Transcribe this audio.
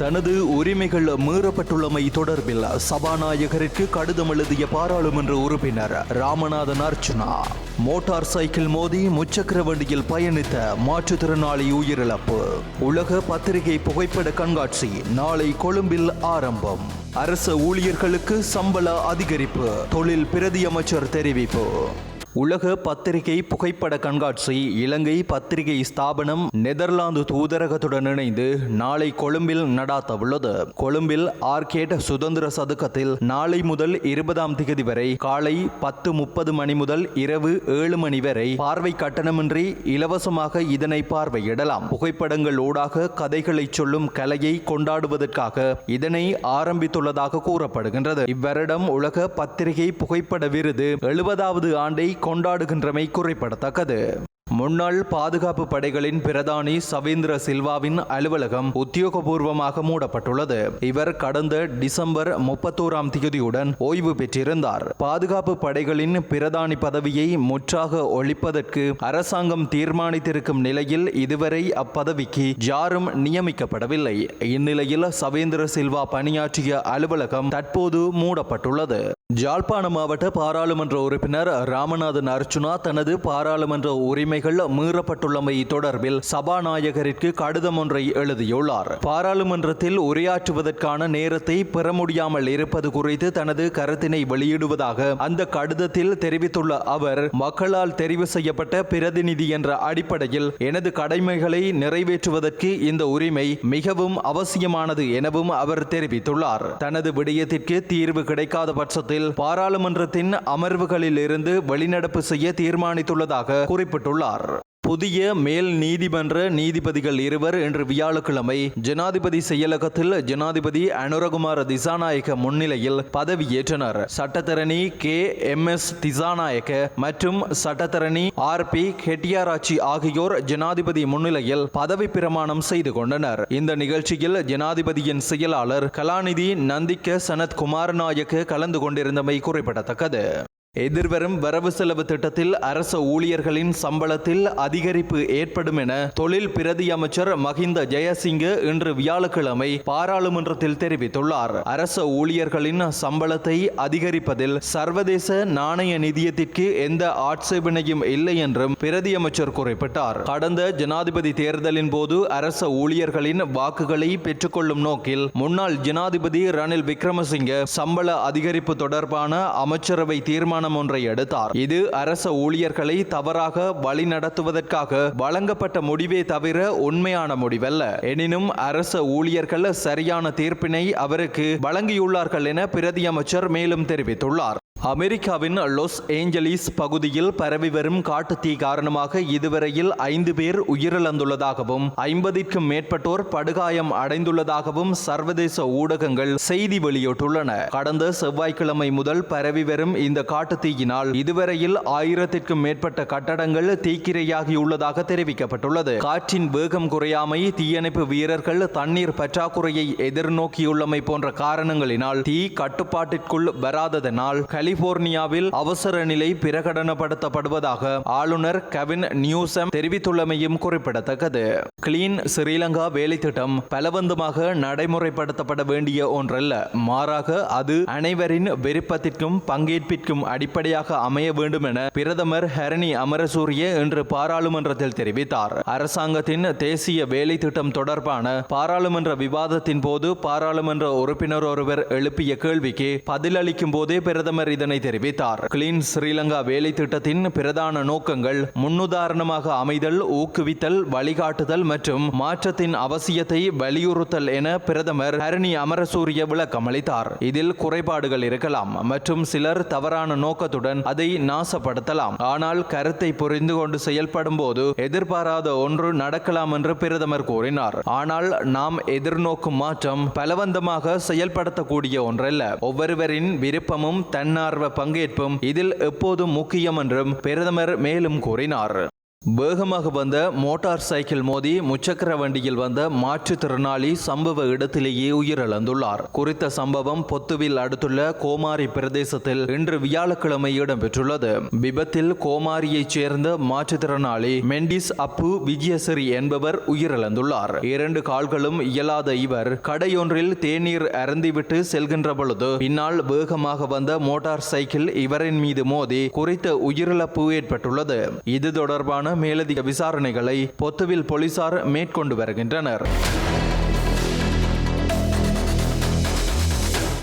தனது உரிமைகள் மீறப்பட்டுள்ளமை தொடர்பில் சபாநாயகருக்கு கடிதம் எழுதிய பாராளுமன்ற உறுப்பினர் ராமநாதன் அர்ச்சுனா மோட்டார் சைக்கிள் மோதி முச்சக்கர வண்டியில் பயணித்த மாற்றுத்திறனாளி உயிரிழப்பு. உலக பத்திரிகை புகைப்பட கண்காட்சி நாளை கொழும்பில் ஆரம்பம். அரச ஊழியர்களுக்கு சம்பள அதிகரிப்பு தொழில் பிரதி அமைச்சர் தெரிவிப்பு. உலக பத்திரிகை புகைப்பட கண்காட்சி இலங்கை பத்திரிகை ஸ்தாபனம் நெதர்லாந்து தூதரகத்துடன் இணைந்து நாளை கொழும்பில் நடாத்த உள்ளது கொழும்பில் ஆர்கேட் சுதந்திர சதுக்கத்தில் நாளை முதல் இருபதாம் திகதி வரை காலை பத்து முப்பது மணி முதல் இரவு ஏழு மணி வரை பார்வை கட்டணமின்றி இலவசமாக இதனை பார்வையிடலாம். புகைப்படங்கள் ஊடாக கதைகளை சொல்லும் கலையை கொண்டாடுவதற்காக இதனை ஆரம்பித்துள்ளதாக கூறப்படுகின்றது. இவ்வருடம் உலக பத்திரிகை புகைப்பட விருது எழுபதாவது ஆண்டை கொண்டாடுகின்றமை குறிப்பிடத்தக்கது. முன்னாள் பாதுகாப்பு படைகளின் பிரதானி சவேந்திர சில்வாவின் அலுவலகம் உத்தியோகபூர்வமாக மூடப்பட்டுள்ளது. இவர் கடந்த டிசம்பர் முப்பத்தோராம் தேதியுடன் ஓய்வு பெற்றிருந்தார். பாதுகாப்பு படைகளின் பிரதானி பதவியை முற்றாக ஒழிப்பதற்கு அரசாங்கம் தீர்மானித்திருக்கும் நிலையில் இதுவரை அப்பதவிக்கு யாரும் நியமிக்கப்படவில்லை. இந்நிலையில் சவேந்திர சில்வா பணியாற்றிய அலுவலகம் தற்போது மூடப்பட்டுள்ளது. ஜாழ்ப்பாண மாவட்ட பாராளுமன்ற உறுப்பினர் ராமநாதன் அர்ச்சுனா தனது பாராளுமன்ற உரிமைகள் மீறப்பட்டுள்ளமை தொடர்பில் சபாநாயகரிற்கு கடிதம் ஒன்றை எழுதியுள்ளார். பாராளுமன்றத்தில் உரையாற்றுவதற்கான நேரத்தை பெற முடியாமல் இருப்பது குறித்து தனது கருத்தினை வெளியிடுவதாக அந்த கடிதத்தில் தெரிவித்துள்ள அவர் மக்களால் தெரிவு செய்யப்பட்ட பிரதிநிதி என்ற அடிப்படையில் எனது கடமைகளை நிறைவேற்றுவதற்கு இந்த உரிமை மிகவும் அவசியமானது எனவும் அவர் தெரிவித்துள்ளார். தனது விடயத்திற்கு தீர்வு கிடைக்காத பட்சத்தில் பாராளுமன்றத்தின் அமர்வுகளில் இருந்து வெளிநடப்பு செய்ய தீர்மானித்துள்ளதாக குறிப்பிட்டுள்ளார். புதிய மேல் நீதிமன்ற நீதிபதிகள் இருவர் இன்று வியாழக்கிழமை ஜனாதிபதி செயலகத்தில் ஜனாதிபதி அனுரகுமார திசாநாயக்க முன்னிலையில் பதவியேற்றனர். சட்டத்தரணி கே. எம். எஸ். திசாநாயக்க மற்றும் சட்டத்தரணி ஆர். பி. ஹெட்டியாராச்சி ஆகியோர் ஜனாதிபதி முன்னிலையில் பதவி பிரமாணம் செய்து கொண்டனர். இந்த நிகழ்ச்சியில் ஜனாதிபதியின் செயலாளர் கலாநிதி நந்திக்க சனத் குமாரநாயக்க கலந்து கொண்டிருந்தமை குறிப்பிடத்தக்கது. எதிர்வரும் வரவு செலவு திட்டத்தில் அரச ஊழியர்களின் சம்பளத்தில் அதிகரிப்பு ஏற்படும் என தொழில் பிரதி அமைச்சர் மஹிந்த ஜெயசிங்க இன்று வியாழக்கிழமை பாராளுமன்றத்தில் தெரிவித்துள்ளார். அரச ஊழியர்களின் சம்பளத்தை அதிகரிப்பதில் சர்வதேச நாணய நிதியத்திற்கு எந்த ஆட்சேபனையும் இல்லை என்றும் பிரதி அமைச்சர் குறிப்பிட்டார். கடந்த ஜனாதிபதி தேர்தலின் போது அரச ஊழியர்களின் வாக்குகளை பெற்றுக்கொள்ளும் நோக்கில் முன்னாள் ஜனாதிபதி ரணில் விக்ரமசிங்க சம்பள அதிகரிப்பு தொடர்பான அமைச்சரவை தீர்மானம் தீர்மானம் ஒன்றை எடுத்தார். இது அரச ஊழியர்களை தவறாக வழிநடத்துவதற்காக வழங்கப்பட்ட முடிவே தவிர உண்மையான முடிவல்ல. எனினும் அரச ஊழியர்கள் சரியான தீர்ப்பினை அவருக்கு வழங்கியுள்ளார்கள் என பிரதி அமைச்சர் மேலும் தெரிவித்துள்ளார். அமெரிக்காவின் லாஸ் ஏஞ்சலிஸ் பகுதியில் பரவி வரும் காட்டுத்தீ காரணமாக இதுவரையில் ஐந்து பேர் உயிரிழந்துள்ளதாகவும் ஐம்பதிற்கும் மேற்பட்டோர் படுகாயம் அடைந்துள்ளதாகவும் சர்வதேச ஊடகங்கள் செய்தி வெளியிட்டுள்ளன. கடந்த செவ்வாய்க்கிழமை முதல் பரவி வரும் இந்த காட்டுத்தீயினால் இதுவரையில் ஆயிரத்திற்கும் மேற்பட்ட கட்டடங்கள் தீக்கிரையாகியுள்ளதாக தெரிவிக்கப்பட்டுள்ளது. காற்றின் வேகம் குறையாமை தீயணைப்பு வீரர்கள் தண்ணீர் பற்றாக்குறையை எதிர்நோக்கியுள்ளமை போன்ற காரணங்களினால் தீ கட்டுப்பாட்டிற்குள் வராததனால் கலிபோர்னியாவில் அவசர நிலை பிரகடனப்படுத்தப்படுவதாக ஆளுநர் கவின் நியூசம் தெரிவித்துள்ளமையும் குறிப்பிடத்தக்கது. கிளீன் ஸ்ரீலங்கா வேலை திட்டம் பலவந்தமாக நடைமுறைப்படுத்தப்பட வேண்டிய ஒன்றல்ல. மாறாக அது அனைவரின் விருப்பத்திற்கும் பங்கேற்பிற்கும் அடிப்படையாக அமைய வேண்டும் என பிரதமர் ஹரணி அமரசூரிய இன்று பாராளுமன்றத்தில் தெரிவித்தார். அரசாங்கத்தின் தேசிய வேலை திட்டம் தொடர்பான பாராளுமன்ற விவாதத்தின் போது பாராளுமன்ற உறுப்பினர் ஒருவர் எழுப்பிய கேள்விக்கு பதிலளிக்கும் போதே பிரதமர் இதனை தெரிவித்தார். கிளீன் ஸ்ரீலங்கா வேலை திட்டத்தின் பிரதான நோக்கங்கள் முன்னுதாரணமாக அமைதல் ஊக்குவித்தல் வழிகாட்டுதல் மற்றும் மாற்றத்தின் அவசியத்தை வலியுறுத்தல் என பிரதமர் ஹரணி அமரசூரிய விளக்கம் அளித்தார். இதில் குறைபாடுகள் இருக்கலாம் மற்றும் சிலர் தவறான நோக்கத்துடன் அதை நாசப்படுத்தலாம். ஆனால் கருத்தை புரிந்து கொண்டு செயல்படும் போது எதிர்பாராத ஒன்று நடக்கலாம் என்று பிரதமர் கூறினார். ஆனால் நாம் எதிர்நோக்கும் மாற்றம் பலவந்தமாக செயல்படுத்தக்கூடிய ஒன்றல்ல. ஒவ்வொருவரின் விருப்பமும் தன்னார்வ பங்கேற்பும் இதில் எப்போதும் முக்கியம் என்றும் பிரதமர் மேலும் கூறினார். வேகமாக வந்த மோட்டார் சைக்கிள் மோதி முச்சக்கர வண்டியில் வந்த மாற்றுத்திறனாளி சம்பவ இடத்திலேயே உயிரிழந்துள்ளார். குறித்த சம்பவம் பொத்துவில் அடுத்துள்ள கோமாரி பிரதேசத்தில் இன்று வியாழக்கிழமை இடம்பெற்றுள்ளது. விபத்தில் கோமாரியைச் சேர்ந்த மாற்றுத்திறனாளி மெண்டிஸ் அப்பு விஜயசிறி என்பவர் உயிரிழந்துள்ளார். இரண்டு கால்களும் இயலாத இவர் கடையொன்றில் தேநீர் அருந்திவிட்டு செல்கின்ற பொழுது பின்னால் வேகமாக வந்த மோட்டார் சைக்கிள் இவரின் மீது மோதி குறித்த உயிரிழப்பு ஏற்பட்டுள்ளது. இது தொடர்பான தொடர்பான மேலதிக விசாரணைகளை பொத்துவில் போலீசார் மேற்கொண்டு வருகின்றனர்.